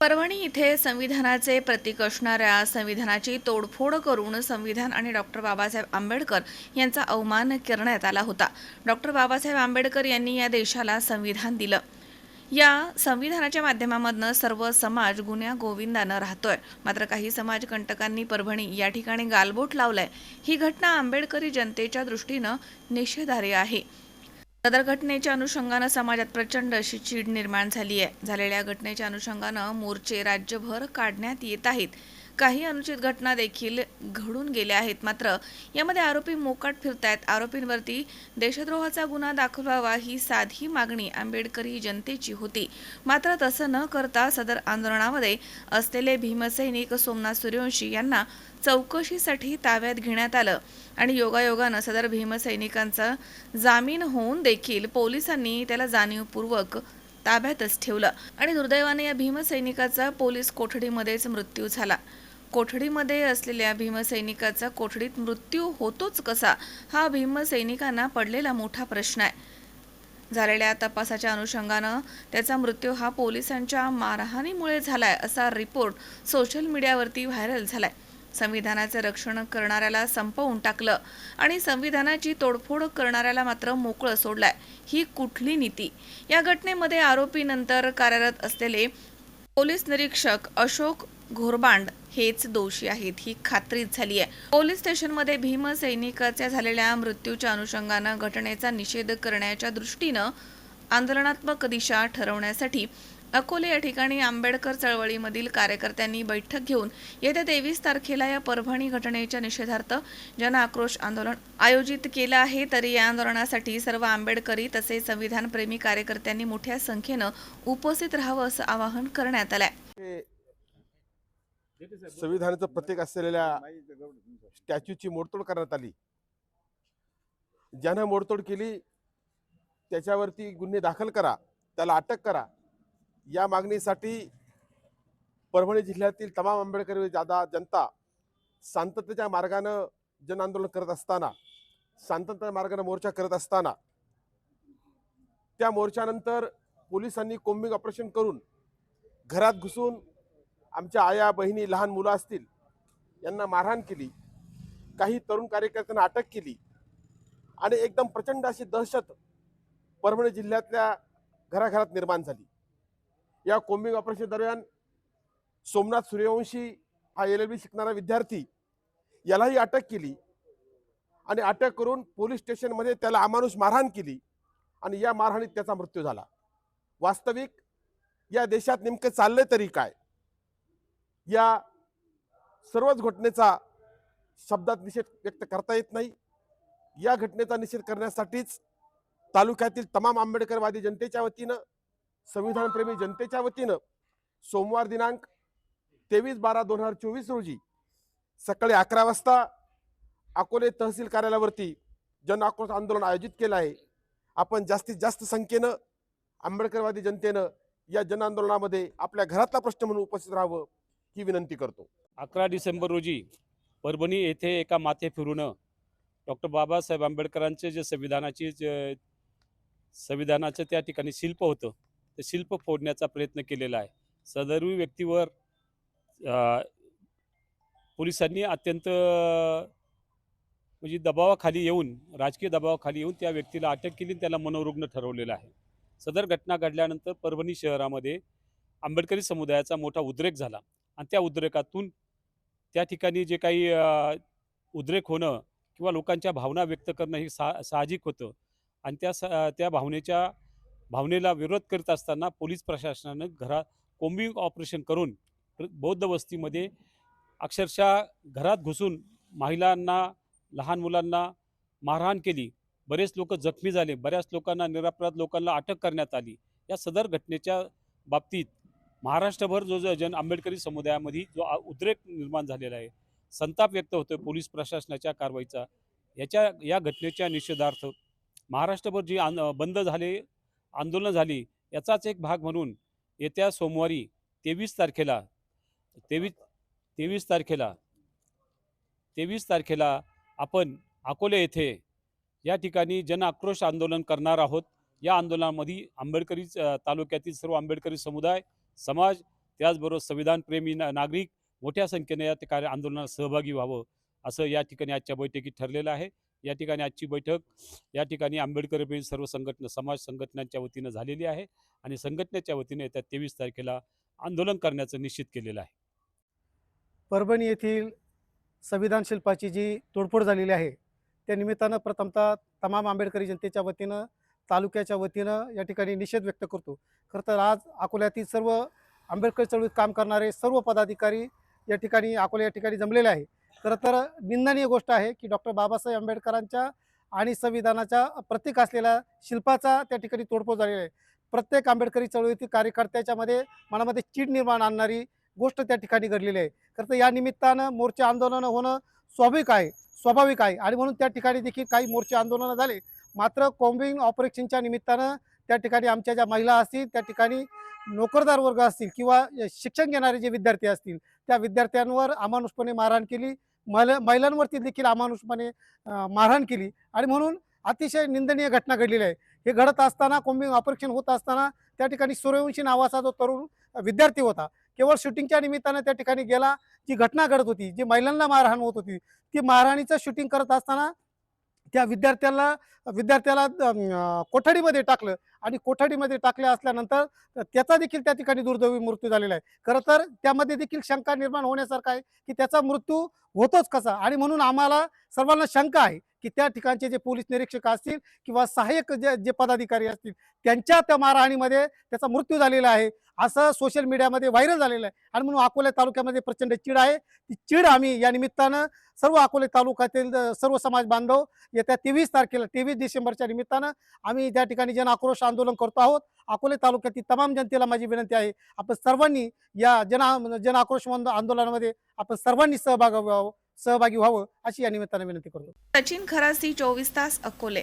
परभणी इथे संविधानाचे प्रतीक असणाऱ्या संविधानाची तोडफोड करून संविधान आणि डॉक्टर बाबासाहेब आंबेडकर यांचा अवमान करण्यात आला होता. डॉक्टर बाबासाहेब आंबेडकर यांनी या देशाला संविधान दिलं. या संविधानाच्या माध्यमामधनं सर्व समाज गुन्ह्या गोविंदानं राहतोय. मात्र काही समाजकंटकांनी परभणी या ठिकाणी गालबोट लावलाय. ही घटना आंबेडकरी जनतेच्या दृष्टीनं निषेधार्ह आहे. सदर घटनेच्या अनुषंगानं समाजात प्रचंड अशी चीड निर्माण झाली आहे. झालेल्या घटनेच्या अनुषंगानं मोर्चे राज्यभर काढण्यात येत आहेत. काही अनुचित घटना देखील घडून गेल्या आहेत. मात्र यामध्ये आरोपी मोकाट फिरतायत. आरोपींवरती देशद्रोहाचा गुन्हा दाखल व्हावा ही साधी मागणी आंबेडकरी जनतेची होती. मात्र तसं न करता सदर आंदोलनामध्ये असलेले भीमसैनिक सोमनाथ सूर्यवंशी यांना चौकशीसाठी ताब्यात घेण्यात आलं आणि योगायोगानं सदर भीमसैनिकांचा जामीन होऊन देखील पोलिसांनी त्याला जाणीवपूर्वक ताब्यातच ठेवलं आणि दुर्दैवाने या भीमसैनिकाचा पोलीस कोठडीमध्येच मृत्यू झाला. कोठडीमध्ये असलेल्या भीमसैनिकाचा कोठडीत मृत्यू होतोच कसा हा भीमसैनिकांना पडलेला मोठा प्रश्न आहे. झालेल्या तपासाच्या अनुषंगानं त्याचा मृत्यू हा पोलिसांच्या मारहाणीमुळे झालाय असा रिपोर्ट सोशल मीडियावरती व्हायरल झालाय. संविधानाचं रक्षण करणाऱ्याला संपवून टाकलं आणि संविधानाची तोडफोड करणाऱ्याला मात्र मोकळं सोडलाय. ही कुठली नीती? या घटनेमध्ये आरोपीनंतर कार्यरत असलेले पोलीस निरीक्षक अशोक घोरबांड हेच दोषी आहेत ही खात्रीच झाली आहे. पोलीस स्टेशनमध्ये भीमसैनिकाच्या झालेल्या मृत्यूच्या अनुषंगानं घटनेचा निषेध करण्याच्या दृष्टीनं आंदोलनात्मक दिशा ठरवण्यासाठी अकोले या ठिकाणी आंबेडकर चळवळीमधील कार्यकर्त्यांनी बैठक घेऊन येत्या तेवीस तारखेला या परभणी घटनेच्या निषेधार्थ जन आक्रोश आंदोलन आयोजित केलं आहे. तरी या आंदोलनासाठी सर्व आंबेडकरी तसेच संविधानप्रेमी कार्यकर्त्यांनी मोठ्या संख्येनं उपस्थित राहावं असं आवाहन करण्यात आलं आहे संविधानाचं प्रतीक असलेल्या स्टॅच्यूची मोडतोड करण्यात आली. ज्यानं मोडतोड केली त्याच्यावरती गुन्हे दाखल करा त्याला अटक करा. या मागणीसाठी परभणी जिल्ह्यातील तमाम आंबेडकरी जादा जनता शांततेच्या मार्गानं जन आंदोलन करत असताना शांततेच्या मार्गानं मोर्चा करत असताना त्या मोर्चानंतर पोलिसांनी कोम्बिंग ऑपरेशन करून घरात घुसून आमच्या आया बहिणी लहान मुलं असतील यांना मारहाण केली काही तरुण कार्यकर्त्यांना अटक केली आणि एकदम प्रचंड अशी दहशत परभणी जिल्ह्यातल्या घराघरात निर्माण झाली. या कोम्बिंग ऑपरेशन दरम्यान सोमनाथ सूर्यवंशी हा एल एल बी शिकणारा विद्यार्थी यालाही अटक केली आणि अटक करून पोलीस स्टेशनमध्ये त्याला अमानुष मारहाण केली आणि या मारहाणीत त्याचा मृत्यू झाला. वास्तविक या देशात नेमकं चाललंय तरी काय? या सर्वच घटनेचा शब्दात निषेध व्यक्त करता येत नाही. या घटनेचा निषेध करण्यासाठीच तालुक्यातील तमाम आंबेडकरवादी जनतेच्या वतीनं संविधानप्रेमी जनतेच्या वतीनं सोमवार दिनांक तेवीस बारा दोन हजार चोवीस रोजी सकाळी अकरा वाजता अकोले तहसील कार्यालयावरती जन आक्रोश आंदोलन आयोजित केलं आहे. आपण जास्तीत जास्त संख्येनं आंबेडकरवादी जनतेनं या जन आंदोलनामध्ये आपल्या घरातला प्रश्न म्हणून उपस्थित राहावं. ही विनंती करतो. अकरा डिसेंबर रोजी परभणी येथे एका माथे फिरून डॉक्टर बाबासाहेब आंबेडकरांचे जे संविधानाची जे संविधानाचं त्या ठिकाणी शिल्प होतं ते शिल्प फोडण्याचा प्रयत्न केलेला आहे. सदरवी व्यक्तीवर पोलिसांनी अत्यंत म्हणजे दबावाखाली येऊन राजकीय दबावाखाली येऊन त्या व्यक्तीला अटक केली आणि त्याला मनोरुग्ण ठरवलेलं आहे. सदर घटना घडल्यानंतर परभणी शहरामध्ये आंबेडकरी समुदायाचा मोठा उद्रेक झाला. आणि त्या उद्रेकातून त्या ठिकाणी जे काही उद्रेक होणं किंवा लोकांच्या भावना व्यक्त करणं हे सा साहजिक होतं. आणि त्या सा त्या भावनेच्या भावनेला विरोध करीत असताना पोलीस प्रशासनानं घरात कोम्बिंग ऑपरेशन करून बौद्ध वस्तीमध्ये अक्षरशः घरात घुसून महिलांना लहान मुलांना मारहाण केली. बरेच लोक जखमी झाले. बऱ्याच लोकांना निरपराध लोकांना अटक करण्यात आली. या सदर घटनेच्या बाबतीत महाराष्ट्रभर जो जो जन आंबेडकरी समुदायामध्ये जो उद्रेक निर्माण झालेला आहे संताप व्यक्त होतोय पोलीस प्रशासनाच्या कारवाईचा. याच्या या घटनेच्या निषेधार्थ महाराष्ट्रभर जी आन बंद झाले आंदोलनं झाली याचाच एक भाग म्हणून येत्या सोमवारी तेवीस तारखेला तेवीस तेवीस तारखेला तेवीस तारखेला आपण अकोले येथे या ठिकाणी जन आक्रोश आंदोलन करणार आहोत. या आंदोलनामध्ये आंबेडकरी तालुक्यातील सर्व आंबेडकरी समुदाय समाज त्याचबरोबर संविधानप्रेमी ना नागरिक मोठ्या संख्येने या त्या कार्य आंदोलनात सहभागी व्हावं असं या ठिकाणी आजच्या बैठकीत ठरलेलं आहे. या ठिकाणी आजची बैठक या ठिकाणी आंबेडकरी सर्व संघटना समाज संघटनांच्या वतीनं झालेली आहे आणि संघटनेच्या वतीने येत्या तेवीस तारखेला आंदोलन करण्याचं निश्चित केलेलं आहे. परभणी येथील संविधान शिल्पाची जी तोडफोड झालेली आहे त्या निमित्तानं प्रथमतः तमाम आंबेडकरी जनतेच्या वतीनं तालुक्याच्या वतीनं या ठिकाणी निषेध व्यक्त करतो. खरं तर आज अकोल्यातील सर्व आंबेडकर चळवळीत काम करणारे सर्व पदाधिकारी या ठिकाणी अकोला या ठिकाणी जमलेले आहे. खरं तर निंदनीय गोष्ट आहे की डॉक्टर बाबासाहेब आंबेडकरांच्या आणि संविधानाच्या प्रतीक असलेल्या शिल्पाचा त्या ठिकाणी तोडफोड झालेला आहे. प्रत्येक आंबेडकरी चळवळीतील कार्यकर्त्याच्यामध्ये मनामध्ये चीड निर्माण आणणारी गोष्ट त्या ठिकाणी घडलेली आहे. खरं तर या निमित्तानं मोर्चे आंदोलनं होणं स्वाभाविक आहे स्वाभाविक आहे. आणि म्हणून त्या ठिकाणी देखील काही मोर्चे आंदोलनं झाले. मात्र कॉम्बिंग ऑपरेशनच्या निमित्तानं त्या ठिकाणी आमच्या ज्या महिला असतील त्या ठिकाणी नोकरदार वर्ग असतील किंवा शिक्षण घेणारे जे विद्यार्थी असतील त्या विद्यार्थ्यांवर अमानुषपणे मारहाण केली. महिला महिलांवरती देखील अमानुषपणे मारहाण केली. आणि म्हणून अतिशय निंदनीय घटना घडलेली आहे. हे घडत असताना कोम्बिंग ऑपरेशन होत असताना त्या ठिकाणी सूर्यवंशी नावाचा जो तरुण विद्यार्थी होता केवळ शूटिंगच्या निमित्तानं त्या ठिकाणी गेला. जी घटना घडत होती जी महिलांना मारहाण होत होती ती मारहाणीचं शूटिंग करत असताना त्या विद्यार्थ्याला विद्यार्थ्याला कोठडीमध्ये टाकलं. आणि कोठडीमध्ये टाकले असल्यानंतर त्याचा देखील त्या ठिकाणी दुर्दैवी मृत्यू झालेला आहे. खरं तर त्यामध्ये देखील शंका निर्माण होण्यासारखं आहे की त्याचा मृत्यू होतोच कसा? आणि म्हणून आम्हाला सर्वांना शंका आहे की त्या ठिकाणचे जे पोलीस निरीक्षक असतील किंवा सहाय्यक जे जे पदाधिकारी असतील त्यांच्या त्या मारहाणीमध्ये त्याचा मृत्यू झालेला आहे. असं सोशल मीडियामध्ये व्हायरल झालेलं आहे. आणि म्हणून अकोले तालुक्यामध्ये प्रचंड चीड आहे. ती चीड आम्ही या निमित्तानं सर्व अकोले तालुक्यातील सर्व समाज बांधव येत्या तेवीस तारखेला तेवीस डिसेंबरच्या निमित्तानं आम्ही त्या ठिकाणी जन आक्रोश आंदोलन करतो आहोत अकोले तालुक्यातील तमाम जनतेला माझी विनंती आहे आपण सर्वांनी या जन जन आक्रोश आंदोलनामध्ये आपण सर्वांनी सहभाग व्हावं सहभागी व्हावं अशी या निमित्तानं विनंती करतो. सचिन खरासी चोवीस तास अकोले.